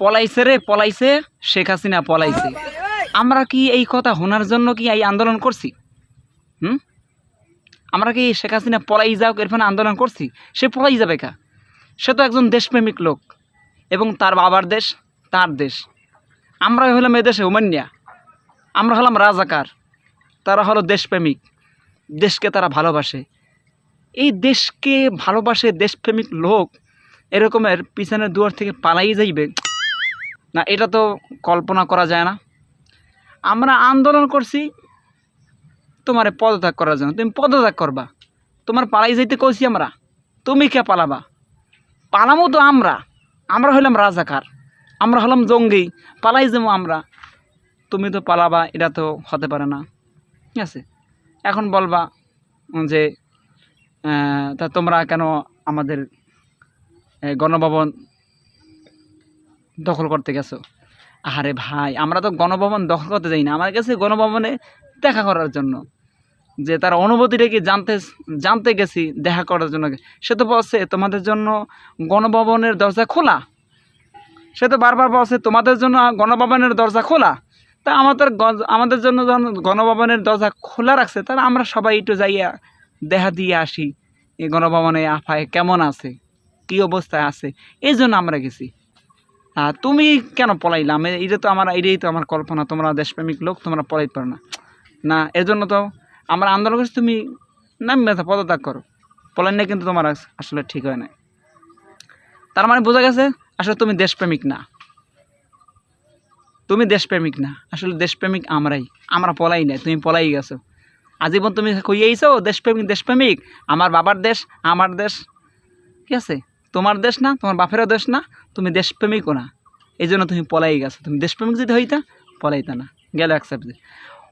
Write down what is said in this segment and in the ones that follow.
পলাইছে রে, পলাইছে। শেখ হাসিনা পলাইছে। আমরা কি এই কথা শোনার জন্য কি এই আন্দোলন করছি? হুম? আমরা কি শেখ হাসিনা পলাই যাওক ফলে আন্দোলন করছি? সে পলাই যাবে কা? সে তো একজন দেশপ্রেমিক লোক এবং তার বাবার দেশ, তার দেশ। আমরা হলাম এদেশে উমান্যা আমরা হলাম রাজাকার। তারা হলো দেশপ্রেমিক। দেশকে তারা ভালোবাসে। এই দেশকে ভালোবাসে দেশপ্রেমিক লোক এরকমের পিছনের দুয়ার থেকে পালাই যাইবে। না, এটা তো কল্পনা করা যায় না। আমরা আন্দোলন করছি, তোমার পদত্যাগ করার জন্য। তুমি পদত্যাগ করবা। তোমার পালাই যাইতে কইছি আমরা। তুমি কে পালাবা? পালামো তো আমরা। আমরা হলাম রাজাকার। আমরা হলাম জঙ্গি। পালাই যাব আমরা। তুমি তো পালাবা, এটা তো হতে পারে না। ঠিক আছে? এখন বলবা যে তা তোমরা কেন আমাদের গণভবন দখল করতে গেছো। আরে ভাই, আমরা তো গণভবন দখল করতে যাই না। আমার কাছে গণভবনে দেখা করার জন্য। যে তার অনুভূতিটা কি জানতে জানতে গেছি, দেখা করার জন্য। সে তো বলছে, তোমাদের জন্য গণভবনের দরজা খোলা। সে তো বারবার বলছে, তোমাদের জন্য গণভবনের দরজা খোলা? তা আমাদের আমাদের জন্য যখন গণভবনের দরজা খোলা রাখছে, তাহলে আমরা সবাই একটু যাইয়া দেখা দিয়ে আসি, এই গণভবনে আফায় কেমন আছে? কী অবস্থায় আছে? এই জন্য আমরা গেছি। তুমি কেন পলাইলাম এটা তো আমার এটাই তো আমার কল্পনা। তোমরা দেশপ্রেমিক লোক, তোমরা পলাইতে পারো না। না এর জন্য তো আমরা আন্দোলন করছি, তুমি নামবে না পদত্যাগ করো। পলাই না কিন্তু তোমার আসলে ঠিক হয় না তার মানে বোঝা গেছে, আসলে তুমি দেশপ্রেমিক না। তুমি দেশপ্রেমিক না। আসলে দেশপ্রেমিক আমরাই। আমরা পলাই নাই, তুমি পলাই গেছো। আজীবন তুমি কইয়েইছো দেশপ্রেমিক দেশপ্রেমিক। আমার বাবার দেশ, আমার দেশ। ঠিক আছে? তোমার দেশ না, তোমার বাপেরও দেশ না, তুমি দেশপ্রেমিকও না। এই জন্য তুমি পলাই গেছো। তুমি দেশপ্রেমিক যদি হইতা, পলাইতা না। গেল এক সাবজেক্ট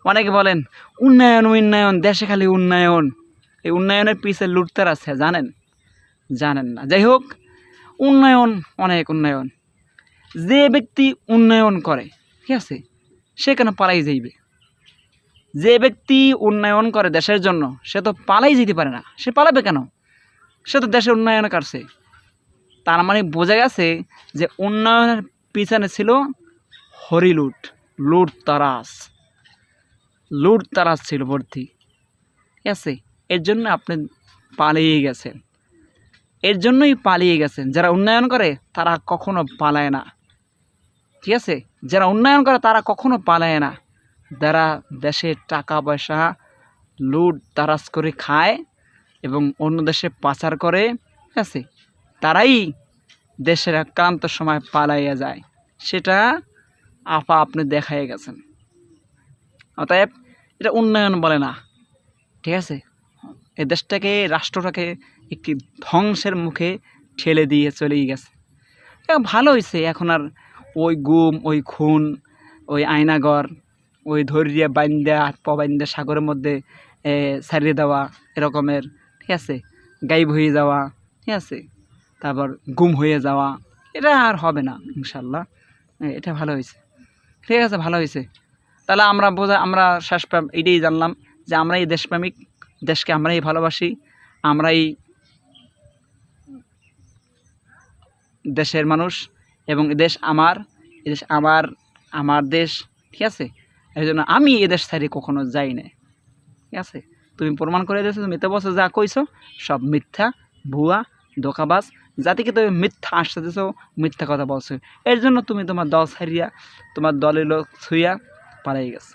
অনেকে বলেন, উন্নয়ন উন্নয়ন, দেশে খালি উন্নয়ন। এই উন্নয়নের পিছে লুটতার আছে, জানেন? জানেন না। যাই হোক, উন্নয়ন অনেক উন্নয়ন। যে ব্যক্তি উন্নয়ন করে, ঠিক আছে, সে কেন পালাই যাইবে? যে ব্যক্তি উন্নয়ন করে দেশের জন্য, সে তো পালাই যেতে পারে না। সে পালাবে কেন? সে তো দেশের উন্নয়ন করছে। তার মানে বোঝা গেছে যে উন্নয়নের পিছনে ছিল হরিলুট লুট তারাস। লুট তারাস ছিল ভর্তি। ঠিক আছে? এর জন্য আপনি পালিয়ে গেছেন। এর জন্যই পালিয়ে গেছেন। যারা উন্নয়ন করে, তারা কখনো পালায় না। ঠিক আছে? যারা উন্নয়ন করে, তারা কখনো পালায় না। যারা দেশে টাকা পয়সা লুট তারাস করে খায় এবং অন্য দেশে পাচার করে, ঠিক আছে? তারাই দেশের একান্ত সময় পালাইয়া যায়। সেটা আপা আপনি দেখাই গেছেন। অতএব এটা উন্নয়ন বলে না। ঠিক আছে? এই দেশটাকে রাষ্ট্রটাকে একটি ধ্বংসের মুখে ঠেলে দিয়ে চলেই গেছে। ভালো হয়েছে এখন আর ওই গুম ওই খুন ওই আয়নাগর ওই ধৈর্য বাইন্দা হাত পা বাইন্দা সাগরের মধ্যে এ, ছাড়িয়ে দেওয়া এরকমের ঠিক আছে? গায়েব হয়ে যাওয়া ঠিক আছে? তারপর গুম হয়ে যাওয়া, এটা আর হবে না, ইনশাল্লাহ। এটা ভালো হয়েছে। ঠিক আছে, ভালো হয়েছে। তাহলে আমরা বোঝা, আমরা শেষ এটাই জানলাম যে আমরাই দেশপ্রেমিক, দেশকে আমরাই ভালোবাসি, আমরাই দেশের মানুষ এবং দেশ আমার দেশ আমার আমার দেশ, ঠিক আছে? এই জন্য আমি এ দেশ ছাড়ি কখনো যাই না ঠিক আছে? তুমি প্রমাণ করে দিয়েছ, তুমি এতে বছর যা কইছো, সব মিথ্যা, ভুয়া, ধোকাবাজ জাতিকে তুমি মিথ্যা দিছো, মিথ্যা কথা বলছো। এর জন্য তুমি তোমার দল ছাড়িয়া, তোমার দলের লোক ছুইয়া পালাই গেছে।